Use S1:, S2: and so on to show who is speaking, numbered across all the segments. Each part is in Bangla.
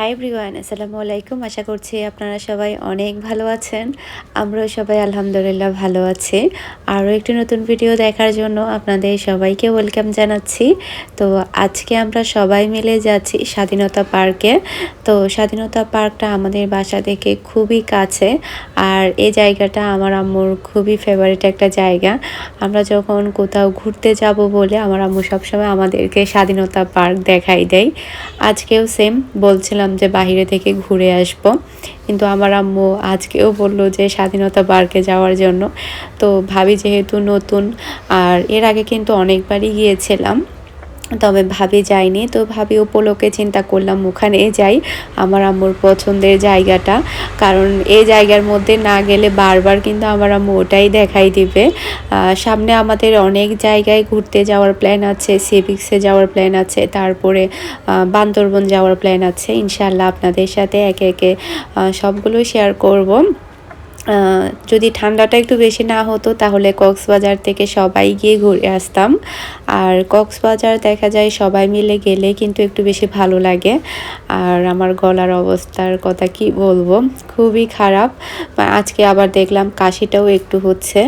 S1: হাই ব্রিওয়ান আসসালামু আলাইকুম আশা করছি আপনারা সবাই অনেক ভালো আছেন আমরাও সবাই আলহামদুলিল্লাহ ভালো আছি আরও একটি নতুন ভিডিও দেখার জন্য আপনাদের সবাইকে ওয়েলকাম জানাচ্ছি তো আজকে আমরা সবাই মিলে যাচ্ছি স্বাধীনতা পার্কে তো স্বাধীনতা পার্কটা আমাদের বাসা থেকে খুবই কাছে আর এই জায়গাটা আমার আম্মুর খুবই ফেভারিট একটা জায়গা আমরা যখন কোথাও ঘুরতে যাব বলে আমার আম্মু সবসময় আমাদেরকে স্বাধীনতা পার্ক দেখাই দেয় আজকেও সেম বলছিলাম যে বাহিরে থেকে ঘুরে আসব। কিন্তু আমার আম্মু আজকেও বলল যে স্বাধীনতা পার্কে যাওয়ার জন্য। তো ভাবি যেহেতু নতুন, আর এর আগে কিন্তু অনেকবারই গিয়েছিলাম। তবে ভাবি যাইনি তো ভাবি উপলক্ষে চিন্তা করলাম ওখানে যাই, আমার আম্মুর পছন্দের জায়গাটা। কারণ এই জায়গার মধ্যে না গেলে বারবার কিন্তু আমার আম্মু ওটাই দেখাই দিবে। সামনে আমাদের অনেক জায়গায় ঘুরতে যাওয়ার প্ল্যান আছে সিভিক্সে যাওয়ার প্ল্যান আছে, তারপরে বান্দরবন যাওয়ার প্ল্যান আছে। ইনশাল্লাহ আপনাদের সাথে একে একে সবগুলো শেয়ার করব। যদি ঠান্ডাটা একটু বেশি না হতো, তাহলে কক্সবাজার থেকে সবাই গিয়ে ঘুরে আসতাম। আর কক্সবাজার দেখা যায় সবাই মিলে গেলে কিন্তু একটু বেশি ভালো লাগে। আর আমার গলার অবস্থার কথা কি বলব? খুবই খারাপ। আজকে আবার দেখলাম কাশিটাও একটু হচ্ছে।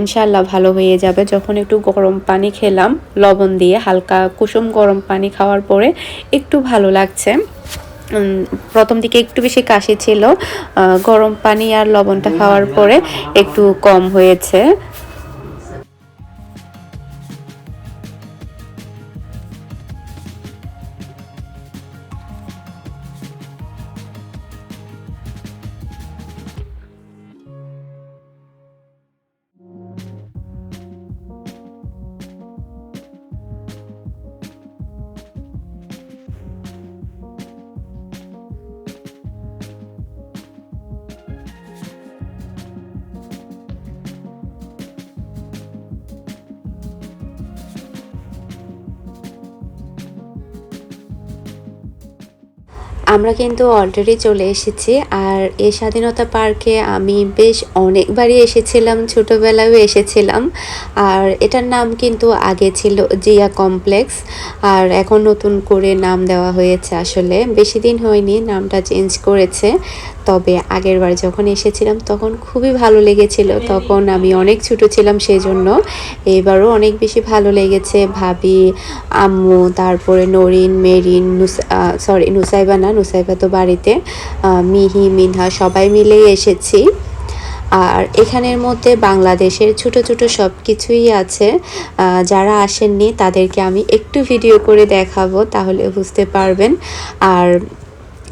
S1: ইনশাল্লাহ ভালো হয়ে যাবে। যখন একটু গরম পানি খেলাম, লবণ দিয়ে হালকা কুসুম গরম পানি খাওয়ার পরে একটু ভালো লাগছে। প্রথম দিকে একটু বেশি কাশি ছিল গরম পানি আর লবণটা খাওয়ার পরে একটু কম হয়েছে। আমরা কিন্তু অলরেডি চলে এসেছি আর এই স্বাধীনতা পার্কে আমি বেশ অনেকবারই এসেছিলাম, ছোটোবেলায়ও এসেছিলাম। আর এটার নাম কিন্তু আগে ছিল জিয়া কমপ্লেক্স। আর এখন নতুন করে নাম দেওয়া হয়েছে আসলে। বেশি দিন হয়নি, নামটা চেঞ্জ করেছে। তবে আগের বার যখন এসেছিলাম তখন খুবই ভালো লেগেছিল। তখন আমি অনেক ছোটো ছিলাম সেই জন্য এবারও অনেক বেশি ভালো লেগেছে। ভাবি, আম্মু, তারপরে নরিন, মেরিন সরি নুসাইবা না, নুসাইবা তো বাড়িতে। মিহি, মিনহা সবাই মিলেই এসেছি। আর এখানের মধ্যে বাংলাদেশের ছোট ছোট সব কিছুই আছে যারা আসেননি তাদেরকে আমি একটু ভিডিও করে দেখাবো, তাহলে বুঝতে পারবেন। আর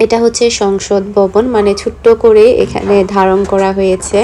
S1: এটা হচ্ছে সংসদ ভবন মানে ছোট্ট করে এখানে ধারণ করা হয়েছে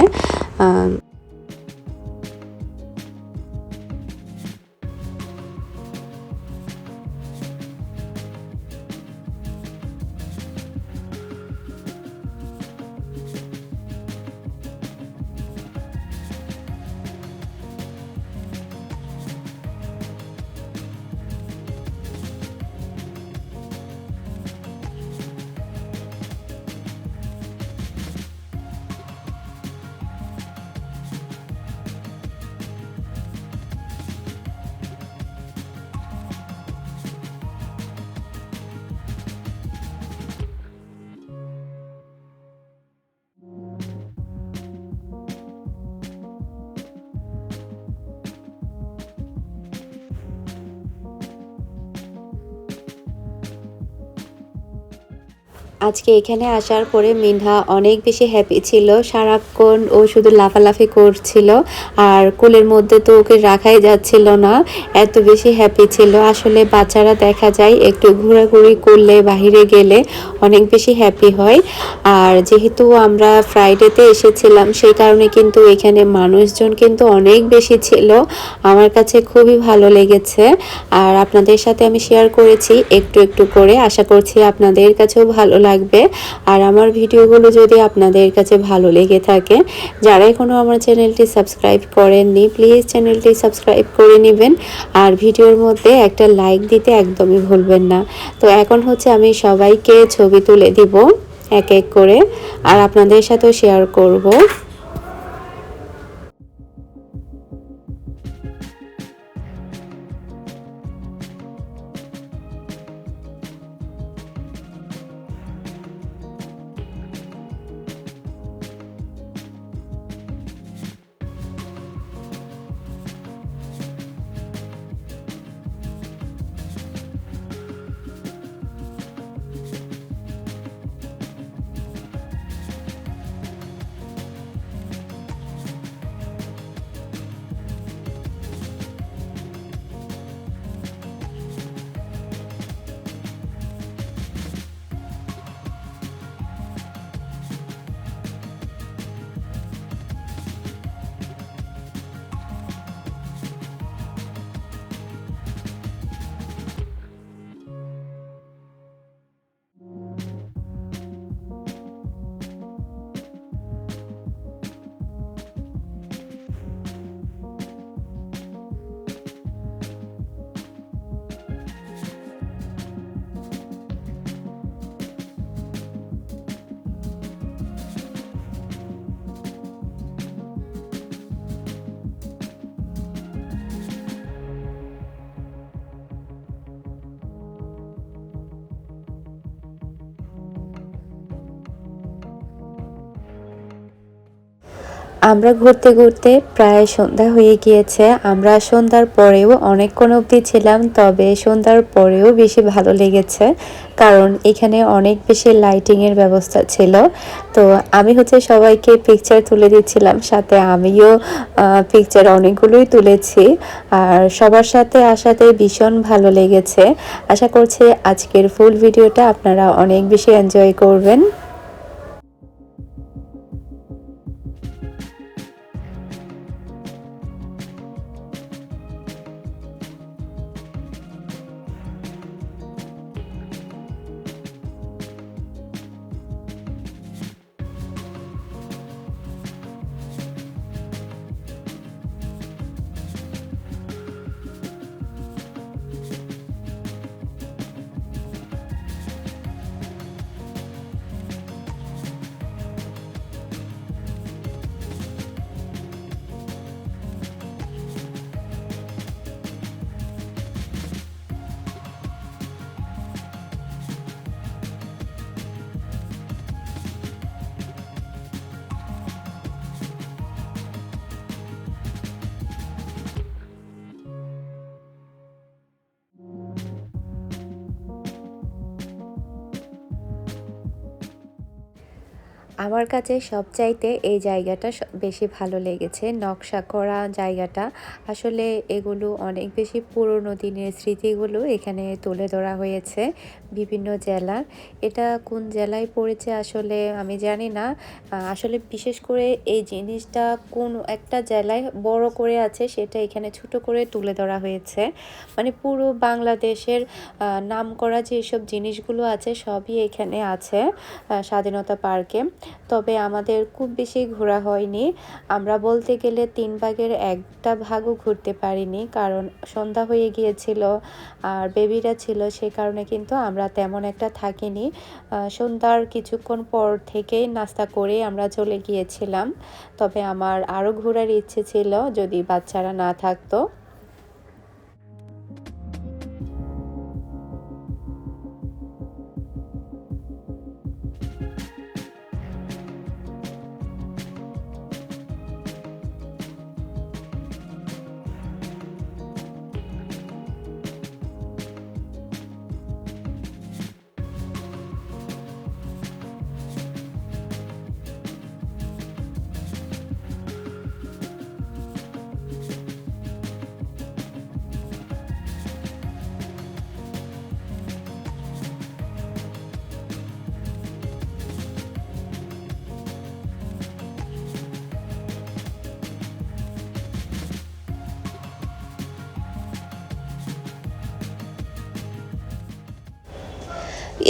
S1: আজকে এখানে আসার পরে মিনহা অনেক বেশি হ্যাপি ছিল। সারাক্ষণ ও শুধু লাফালাফি করছিল আর কোলের মধ্যে তো ওকে রাখাই যাচ্ছিল না, এত বেশি হ্যাপি ছিল। আসলে বাচ্চারা দেখা যায় একটু ঘোরাঘুরি করলে, বাহিরে গেলে অনেক বেশি হ্যাপি হয়। আর যেহেতু আমরা ফ্রাইডেতে এসেছিলাম, সেই কারণে কিন্তু এখানে মানুষজন কিন্তু অনেক বেশি ছিল। আমার কাছে খুবই ভালো লেগেছে আর আপনাদের সাথে আমি শেয়ার করেছি, একটু একটু করে। আশা করছি আপনাদের কাছেও ভালো লাগবে আর আমার ভিডিওগুলো যদি আপনাদের কাছে ভালো লেগে থাকে, যারা এখনও আমার চ্যানেলটি সাবস্ক্রাইব করেননি, প্লিজ চ্যানেলটি সাবস্ক্রাইব করে নেবেন। আর ভিডিওর মধ্যে একটা লাইক দিতে একদমই ভুলবেন না। তো এখন হচ্ছে আমি সবাইকে ছবি তুলে দিব, এক এক করে। আর আপনাদের সাথেও শেয়ার করব। আমরা ঘুরতে ঘুরতে প্রায় সন্ধ্যা হয়ে গিয়েছে। আমরা সন্ধ্যার পরেও অনেকক্ষণ অবধি ছিলাম, তবে সন্ধ্যার পরেও বেশি ভালো লেগেছে, কারণ এখানে অনেক বেশি লাইটিংয়ের ব্যবস্থা ছিল। তো আমি হচ্ছে সবাইকে পিকচার তুলে দিচ্ছিলাম, সাথে আমিও পিকচার অনেকগুলোই তুলেছি। আর সবার সাথে আসাতে ভীষণ ভালো লেগেছে। আশা করছি আজকের ফুল ভিডিওটা আপনারা অনেক বেশি এনজয় করবেন। আমার কাছে সবচাইতে এই জায়গাটা বেশি ভালো লেগেছে, নকশা করা জায়গাটা। আসলে এগুলো অনেক বেশি পুরনো দিনের স্মৃতিগুলো এখানে তুলে ধরা হয়েছে বিভিন্ন জেলার এটা কোন জেলায় পড়েছে আসলে আমি জানি না। আসলে বিশেষ করে এই জিনিসটা কোন একটা জেলায় বড় করে আছে সেটা এখানে ছোট করে তুলে ধরা হয়েছে। মানে পুরো বাংলাদেশের নাম করা যেসব জিনিসগুলো আছে সবই এখানে আছে স্বাধীনতা পার্কে। তবে আমাদের খুব বেশি ঘোরা হয়নি। আমরা বলতে গেলে তিন ভাগের একটা ভাগও ঘুরতে পারিনি, কারণ সন্ধ্যা হয়ে গিয়েছিল আর বেবিরা ছিল, সে কারণে কিন্তু আমরা তেমন একটা থাকিনি। সন্ধ্যার কিছুক্ষণ পর থেকেই নাস্তা করে আমরা চলে গিয়েছিলাম। তবে আমার আরও ঘোরার ইচ্ছে ছিল, যদি বাচ্চারা না থাকতো।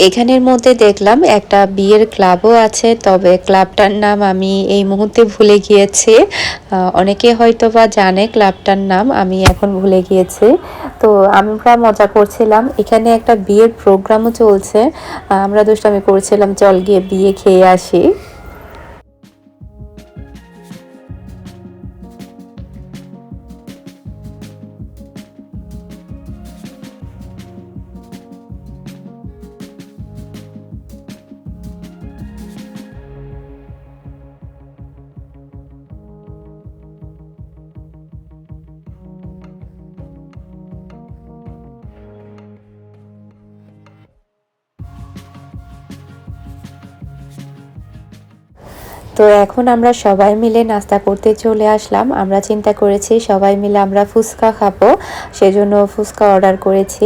S1: এখানের মধ্যে দেখলাম একটা বিয়ের ক্লাবও আছে, তবে ক্লাবটার নাম আমি এই মুহূর্তে ভুলে গিয়েছি। অনেকে হয়তো বা জানে ক্লাবটার নাম, আমি এখন ভুলে গিয়েছি। তো আমরা মজা করছিলাম। এখানে একটা বিয়ের প্রোগ্রামও চলছে। আমরা দুষ্টামি করছিলাম, চল গিয়ে বিয়ে খেয়ে আসি। তো এখন আমরা সবাই মিলে নাস্তা করতে চলে আসলাম। আমরা চিন্তা করেছি সবাই মিলে আমরা ফুচকা খাব, সেজন্য ফুচকা অর্ডার করেছি।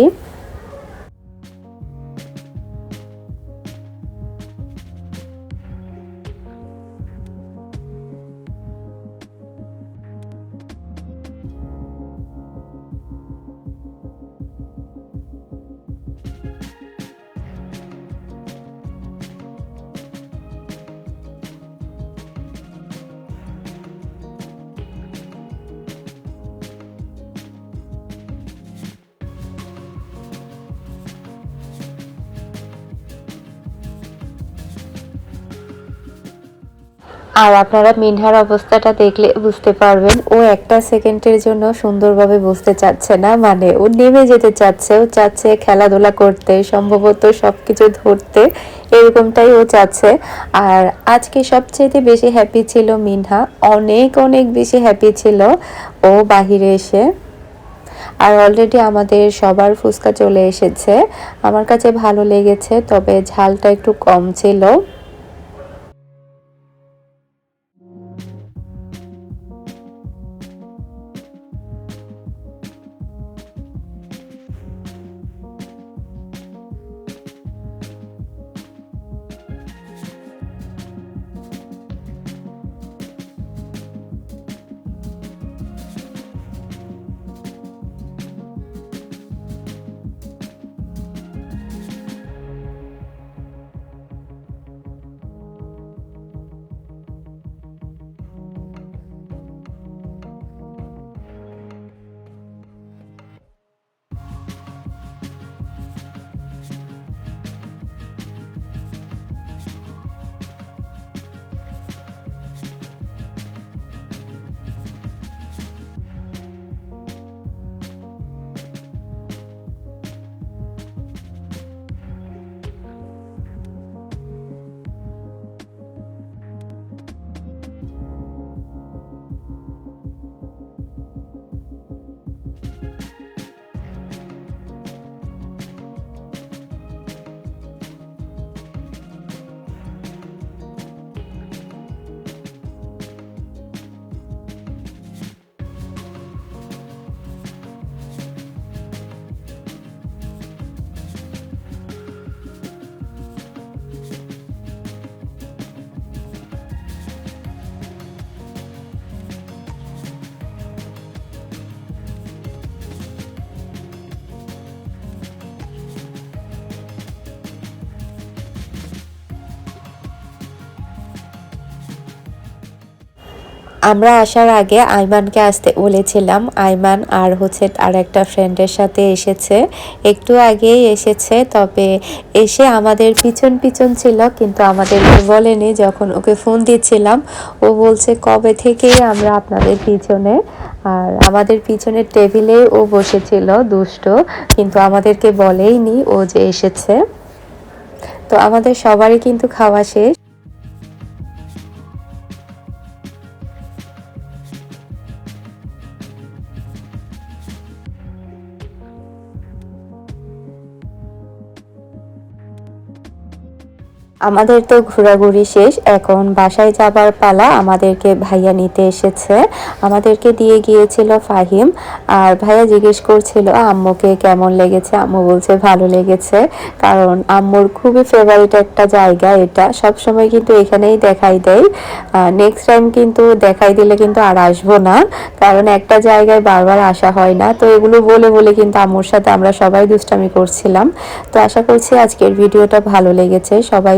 S1: আর আপনারা মিনহার অবস্থাটা দেখলে বুঝতে পারবেন, ও একটা সেকেন্ডের জন্য সুন্দরভাবে বুঝতে চাচ্ছে না মানে ও নেমে যেতে চাচ্ছে, ও চাচ্ছে খেলাধুলা করতে, সম্ভবত সব কিছু ধরতে, এরকমটাই ও চাচ্ছে। আর আজকে সবচেয়ে বেশি হ্যাপি ছিল মিনহা, অনেক অনেক বেশি হ্যাপি ছিল ও বাহিরে এসে। আর অলরেডি আমাদের সবার ফুচকা চলে এসেছে, আমার কাছে ভালো লেগেছে, তবে ঝালটা একটু কম ছিল। আমরা আসার আগে আইমানকে আসতে বলেছিলাম। আইমান আর হচ্ছে আর একটা ফ্রেন্ডের সাথে এসেছে। একটু আগেই এসেছে, তবে এসে আমাদের পিছন পিছন ছিল, কিন্তু আমাদেরকে বলেনি। যখন ওকে ফোন দিচ্ছিলাম, ও বলছে, কবে থেকেই আমরা আপনাদের পিছনে? আর আমাদের পিছনের টেবিলে ও বসেছিল, দুষ্ট, কিন্তু আমাদেরকে বলেইনি ও যে এসেছে। তো আমাদের সবারই কিন্তু খাওয়া শেষ। আমাদের তো ঘোরাঘুরি শেষ, এখন বাসায় যাবার পালা আমাদেরকে ভাইয়া নিতে এসেছে। আমাদেরকে দিয়ে গিয়েছিল ফাহিম, আর ভাইয়া জিজ্ঞেস করছিল, আম্মুকে কেমন লেগেছে? আম্মু বলছে, ভালো লেগেছে। কারণ আম্মুর খুবই ফেভারিট একটা জায়গা এটা। সব সময় কিন্তু এখানেই দেখাই দেয় নেক্সট টাইম কিন্তু দেখাই দিলে কিন্তু আর আসব না। কারণ একটা জায়গায় বারবার আসা হয় না। তো এগুলো বলে বলে কিন্তু আম্মুর সাথে আমরা সবাই দুষ্টামি করছিলাম। তো আশা করছি আজকের ভিডিওটা ভালো লেগেছে। সবাই